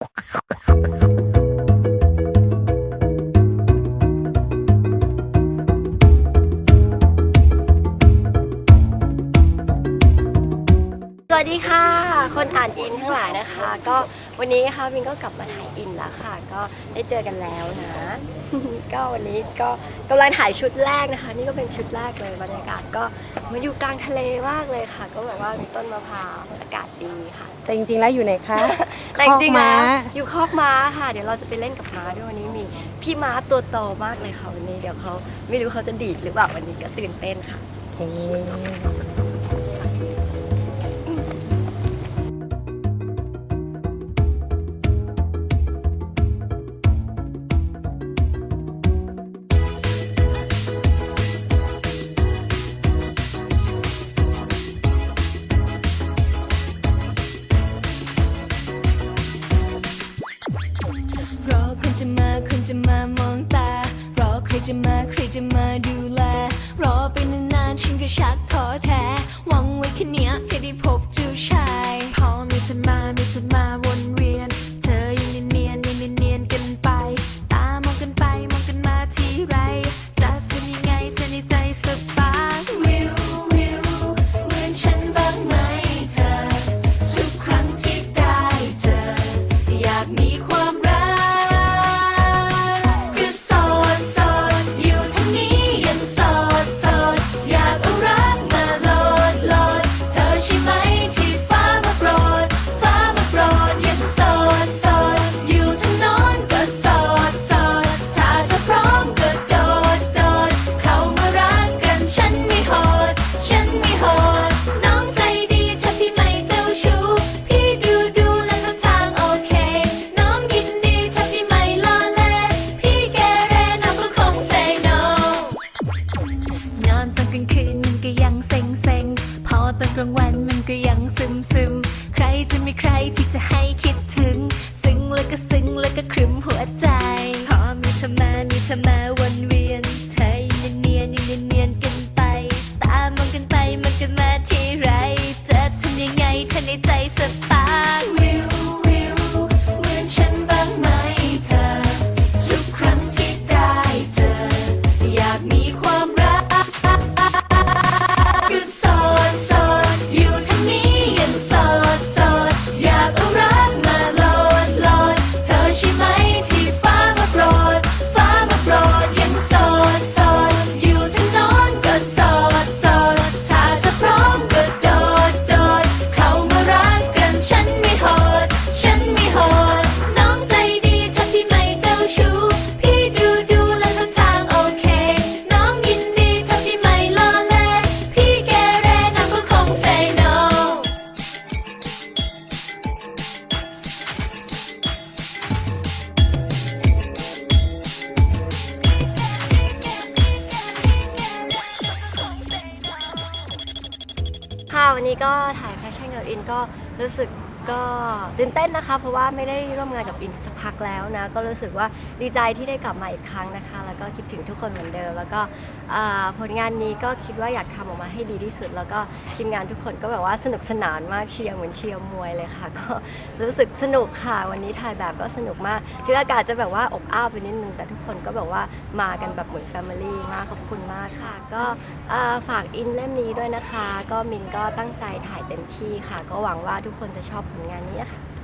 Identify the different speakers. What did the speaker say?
Speaker 1: ส วัสดีค่ะ คนอ่านอินทั้งหลายนะคะ ก็วันนี้ค่ะมินก็กลับมาถ่ายอินแล้วค่ะ ก็ได้เจอกันแล้วนะ ก็วันนี้ก็กำลังถ่ายชุดแรกนะคะ นี่ก็เป็นชุดแรกเลยบรรยากาศก็เหมันอยู่กลางทะเลมากเลยค่ะ ก็แบบว่ามีต้นมะพร้าวอากาศดีค่ะ
Speaker 2: แต่จริงๆแล้วอยู่ไหนคะ
Speaker 1: แต่จริงๆ
Speaker 2: คอกม้า
Speaker 1: แล้วอยู่คอกม้าค่ะ เดี๋ยวเราจะไปเล่นกับม้าด้วยวันนี้มีพี่ม้าตัวโตมากเลยค่ะวันนี้เดี๋ยวเขาไม่รู้เขาจะดีดหรือเปล่าวันนี้ก็ตื่นเต้นค่ะ
Speaker 3: จะมาคนจะมามองตา รอใครจะมาใครจะมาดูแล รอไปนานๆฉันก็ชักท้อแท้ หวังไว้แค่เนี้ยแค่ได้พบ หัวใจ พอมีเธอมามีเธอมาวนเวียน เธอยังเนียนๆยังเนียนกันไป ตามองกันไปมันกันมาที่ไร จะทำยังไงเธอในใจสปาร์วิว วันนี้ก็ถ่ายแฟ
Speaker 1: ชั่นกับอินก็รู้สึกก็ตื่นเต้นนะคะ เพราะว่าไม่ได้ร่วมงานกับอินสัก พักแล้วนะ ก็รู้สึกว่าดีใจที่ได้กลับมาอีกครั้งนะคะ แล้วก็คิดถึงทุกคนเหมือนเดิม แล้วก็ผลงานนี้ก็คิดว่าอยากทำออกมาให้ดีที่สุด แล้วก็ทีมงานทุกคนก็แบบว่าสนุกสนานมากเชียร์เหมือนเชียร์มวยเลยค่ะ ก็รู้สึกสนุกค่ะวันนี้ถ่ายแบบก็สนุกมากที่อากาศจะแบบว่าอบอ้าวไปนิดนึงแต่ทุกคนก็แบบว่ามากันแบบเหมือนแฟมิลี่มากขอบคุณมากค่ะ ก็ฝากอินเล่มนี้ด้วยนะคะ ก็มินก็ตั้งใจถ่ายเต็มที่ค่ะ ก็หวังว่าทุกคนจะชอบผลงานนี้นะคะ